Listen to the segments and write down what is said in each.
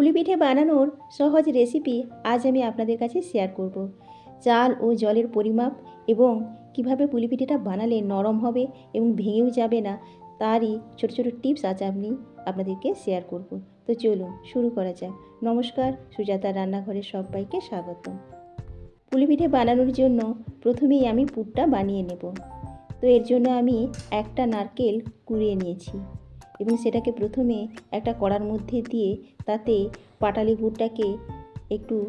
পুলি পিঠে বানানোর সহজ রেসিপি আজ আমি আপনাদের কাছে শেয়ার করব। চাল ও জলের পরিমাপ এবং কীভাবে পুলি পিঠেটা বানালে নরম হবে এবং ভেঙেও যাবে না, তারই ছোট ছোট টিপস আজ আমি আপনাদেরকে শেয়ার করব। তো চলুন শুরু করা যাক নমস্কার, সুজাতা রান্নাঘরের সবাইকে স্বাগতম পুলি পিঠে বানানোর জন্য প্রথমেই আমি পুরটা বানিয়ে নেব তো এর জন্য আমি একটা নারকেল কুড়িয়ে নিয়েছি এবং সেটাকে প্রথমে একটা কড়ার মধ্যে দিয়ে তাতে পাটালি গুড়টাকে একটু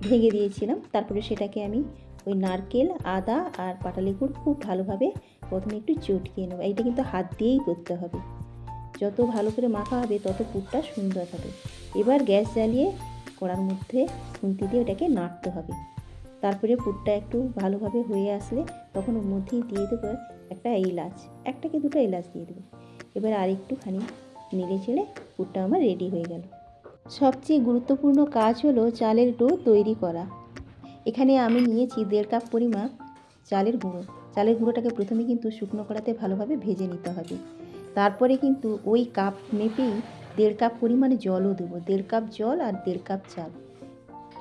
ভেঙে দিয়েছিলাম। তারপরে সেটাকে আমি ওই নারকেল, আদা আর পাটালি গুড় খুব ভালোভাবে প্রথমে একটু চটকিয়ে নেব। এইটা কিন্তু হাত দিয়েই করতে হবে। যত ভালো করে মাখা হবে তত পুরটা সুন্দর হবে। এবার গ্যাস জ্বালিয়ে কড়ার মধ্যে খুন্তি দিয়ে ওটাকে নাড়তে হবে। তারপরে পুরটা একটু ভালোভাবে হয়ে আসলে তখন ওর মধ্যেই দিয়ে দেবো একটা এলাচ। একটা কি দুটো এলাচ দিয়ে দেবো। এবার আর একটুখানি নেড়ে চেড়ে পুরটা আমার রেডি হয়ে গেল। সবচেয়ে গুরুত্বপূর্ণ কাজ হলো চালের ডো তৈরি করা। এখানে আমি নিয়েছি দেড় কাপ পরিমাণ চালের গুঁড়ো। চালের গুঁড়োটাকে প্রথমে কিন্তু শুকনো কড়াতে ভালোভাবে ভেজে নিতে হবে। তারপরে কিন্তু ওই কাপ মেপেই দেড় কাপ পরিমাণে জলও দেবো, দেড় কাপ জল আর দেড় কাপ চাল।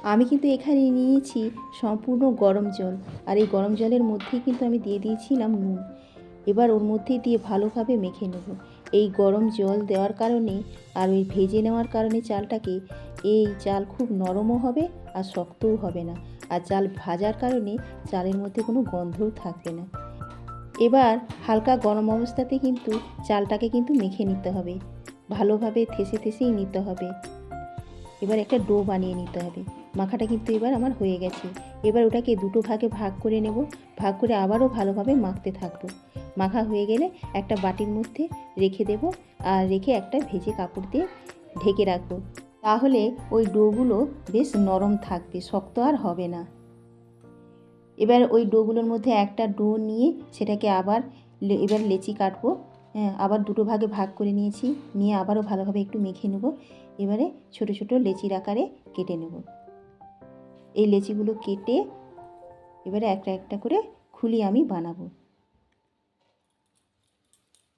আমি কিন্তু এখানে নিয়েছি সম্পূর্ণ গরম জল। আর এই গরম জলের মধ্যেই কিন্তু আমি দিয়ে দিয়েছিলাম নুন। এবার ওর মধ্যে দিয়ে ভালোভাবে মেখে নেব। এই গরম জল দেওয়ার কারণে আর ওই ভেজে নেওয়ার কারণে চালটাকে, এই চাল খুব নরমও হবে আর শক্তও হবে না। আর চাল ভাজার কারণে চালের মধ্যে কোনো গন্ধও থাকবে না। এবার হালকা গরম অবস্থাতে কিন্তু চালটাকে কিন্তু মেখে নিতে হবে। ভালোভাবে থেসে থেসেই নিতে হবে। এবার একটা ডো বানিয়ে নিতে হবে। মাখাটা কিন্তু এবার আমার হয়ে গেছে। এবার ওটাকে দুটো ভাগে ভাগ করে নেব। ভাগ করে আবারও ভালোভাবে মাখতে থাকব। মাখা হয়ে গেলে একটা বাটির মধ্যে রেখে দেব আর রেখে একটা ভেজে কাপড় দিয়ে ঢেকে রাখব। তাহলে ওই ডোগুলো বেশ নরম থাকবে, শক্ত আর হবে না। এবার ওই ডোগুলোর মধ্যে একটা ডো নিয়ে সেটাকে আবার এবার লেচি কাটবো। হ্যাঁ আবার দুটো ভাগে ভাগ করে নিয়েছি। নিয়ে আবারও ভালোভাবে একটু মেখে নেব। এবারে ছোট ছোট লেচির আকারে কেটে নেব। এই লেচিগুলো কেটে এবারে একটা একটা করে খুলি আমি বানাবো।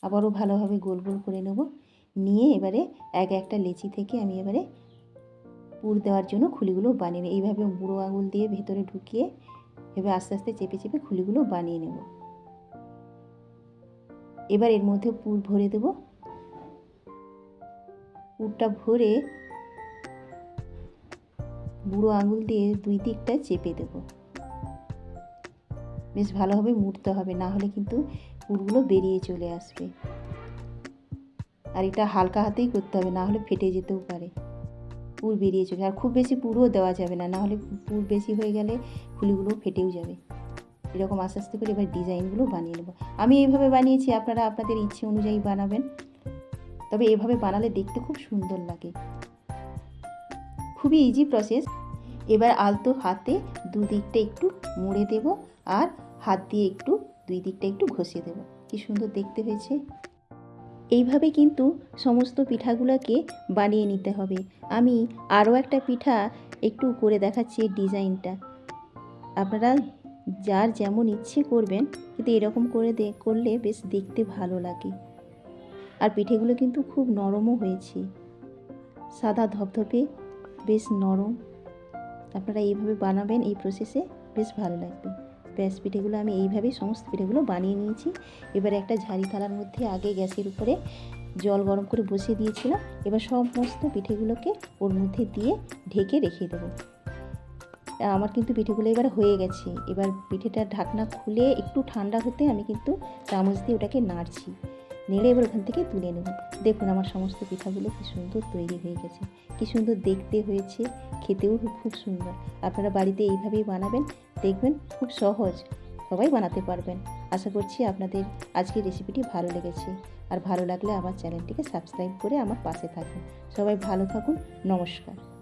আবারও ভালোভাবে গোল গোল করে নেব। নিয়ে এবারে এক একটা লেচি থেকে আমি এবারে পুর দেওয়ার জন্য খুলিগুলো বানিয়ে নেব। এইভাবে বুড়ো আঙুল দিয়ে ভেতরে ঢুকিয়ে এভাবে আস্তে আস্তে চেপে চেপে খুলিগুলো বানিয়ে নেব। এবার এর মধ্যে পুর ভরে দেব। পুরটা ভরে বুড়ো আঙুল দিয়ে দুই দিকটা চেপে দেব। বেশ ভালোভাবে মুড়তে হবে, না হলে কিন্তু পুরগুলো বেরিয়ে চলে আসবে। আর এটা হালকা হাতেই করতে হবে, না হলে ফেটে যেতেও পারে। পুর বেরিয়ে চলে, আর খুব বেশি পুরও দেওয়া যাবে না না হলে পুর বেশি হয়ে গেলে ফুলিগুলো ফেটেও যাবে। এরকম আস্তে আস্তে করে এবার ডিজাইনগুলো বানিয়ে নেব। আমি এইভাবে বানিয়েছি, আপনারা আপনাদের ইচ্ছে অনুযায়ী বানাবেন। তবে এভাবে বানালে দেখতে খুব সুন্দর লাগে। খুবই ইজি প্রসেস এবার আলতো হাতে দুদিকটা একটু মুড়ে দেব আর হাত দিয়ে একটু, দুই দিকটা একটু ঘষে দেব। কি সুন্দর দেখতে হয়েছে। এইভাবে কিন্তু সমস্ত পিঠাগুলোকে বানিয়ে নিতে হবে। আমি আরও একটা পিঠা একটু করে দেখাচ্ছি ডিজাইনটা। আপনারা যার যেমন ইচ্ছে করবেন, কিন্তু এরকম করে করলে বেশ দেখতে ভালো লাগে। আর পিঠেগুলো কিন্তু খুব নরমও হয়েছে। সাদা ধপধপে বেশ নরম। আপনারা এইভাবে বানাবেন, এই প্রসেসে বেশ ভালো লাগবে। ব্যাস, পিঠেগুলো আমি এইভাবেই সমস্ত পিঠেগুলো বানিয়ে নিয়েছি। এবার একটা ঝাড়ি থালার মধ্যে আগে গ্যাসের উপরে জল গরম করে বসিয়ে দিয়েছিলাম। এবার সমস্ত পিঠেগুলোকে ওর মধ্যে দিয়ে ঢেকে রেখে দেবো। আমার কিন্তু পিঠেগুলো এবার হয়ে গেছে। এবার পিঠেটা ঢাকনা খুলে একটু ঠান্ডা হতে আমি কিন্তু চামচ দিয়ে ওটাকে নাড়ছি। নেড়ে এবার ওখান থেকে তুলে নেব। দেখুন আমার সমস্ত পিঠাগুলো কী সুন্দর তৈরি হয়ে গেছে। কী সুন্দর দেখতে হয়েছে, খেতেও খুব সুন্দর। আপনারা বাড়িতে এইভাবেই বানাবেন, দেখবেন খুব সহজ সবাই বানাতে পারবেন। আশা করছি আপনাদের আজকের রেসিপিটি ভালো লেগেছে। আর ভালো লাগলে আমার চ্যানেলটিকে সাবস্ক্রাইব করে আমার পাশে থাকুন। সবাই ভালো থাকুন, নমস্কার।